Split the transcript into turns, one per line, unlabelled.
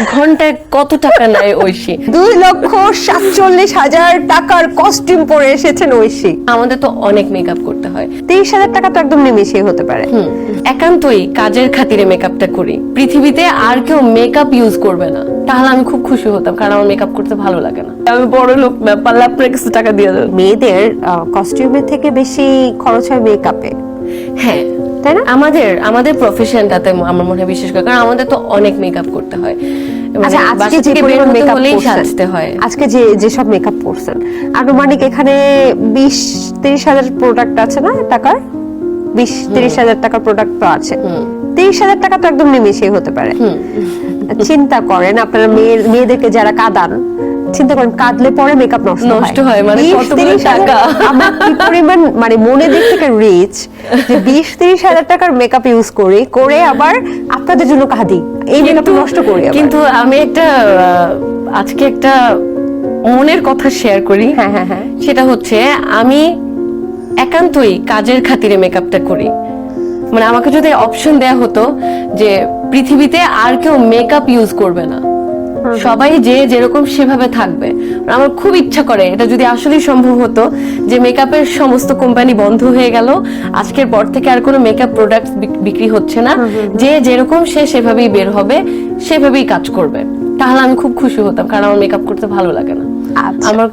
এক ঘন্টায় কত টাকা নেয় ঐশী?
দুই লক্ষ সাতচল্লিশ হাজার টাকার কস্টিউম পরে এসেছেন ঐশী।
আমাদের তো অনেক মেকআপ করতে হয়।
তেইশ হাজার টাকা তো একদম নিমিশেই হতে পারে।
একান্তই কাজের খাতিরে মেকআপটা করি। পৃথিবীতে আর কেউ মেকআপ ইউজ করবে না। তাহলে আমি খুব খুশি হতাম কারণ আমার মেকআপ করতে ভালো লাগে না। আমি বড় লোক না পারলে আপনার কাছে টাকা দিয়ে দেবো।
মেয়েদের কস্টিউমের থেকে বেশি খরচ হয় মেকআপে
হ্যাঁ
তাই না?
আমাদের আমাদের প্রফেশনটাতে আমার মনে হয় বিশেষ করে কারণ আমাদের তো অনেক মেকআপ করতে হয়।
আচ্ছা আজকে যে পরিমাণ মেকআপ
সাজতে হয়।
আজকে যে যেসব মেকআপ করছেন আনুমানিক এখানে বিশ তিরিশ হাজার প্রোডাক্ট আছে না টাকার? বিশ তিরিশ হাজার টাকার প্রোডাক্ট তো আছে। তিরিশ হাজার টাকা তো একদম নিমিশেই হতে পারে। চিন্তা করেন আপনারা মেয়ের মেয়েদেরকে যারা কাঁদান চিন্তা করেন কাঁদলে পরে মেকআপ নষ্ট
নষ্ট হয়, মানে
20,
কতগুলো টাকা।
আমরা কি পরিমাণ মানে মনে দিক থেকে রিচ যে বিশ তিরিশ হাজার টাকার মেকআপ ইউজ করি করে আবার আপনাদের জন্য কাঁদি। এই মেকআপ নষ্ট করি
কিন্তু আমি একটা আজকে একটা মনের কথা শেয়ার করি।
হ্যাঁ, হ্যাঁ, হ্যাঁ।
সেটা হচ্ছে আমি একান্তই কাজের খাতিরে মেকআপটা করি। মানে আমাকে যদি অপশন দেয়া হতো যে পৃথিবীতে আর কেউ মেকআপ ইউজ করবে না। সবাই যে যেরকম সেভাবে থাকবে। আমার খুব ইচ্ছা করে এটা যদি আসলে সম্ভব হতো যে মেকআপের সমস্ত কোম্পানি বন্ধ হয়ে গেল আজকের পর থেকে আর কোনো মেকআপ প্রোডাক্ট বিক্রি হচ্ছে না। যে যেরকম সে সেভাবেই বের হবে সেভাবেই কাজ করবে। তাহলে আমি খুব খুশি হতাম কারণ আমার মেকআপ করতে ভালো লাগে না।
আচ্ছা।
আমার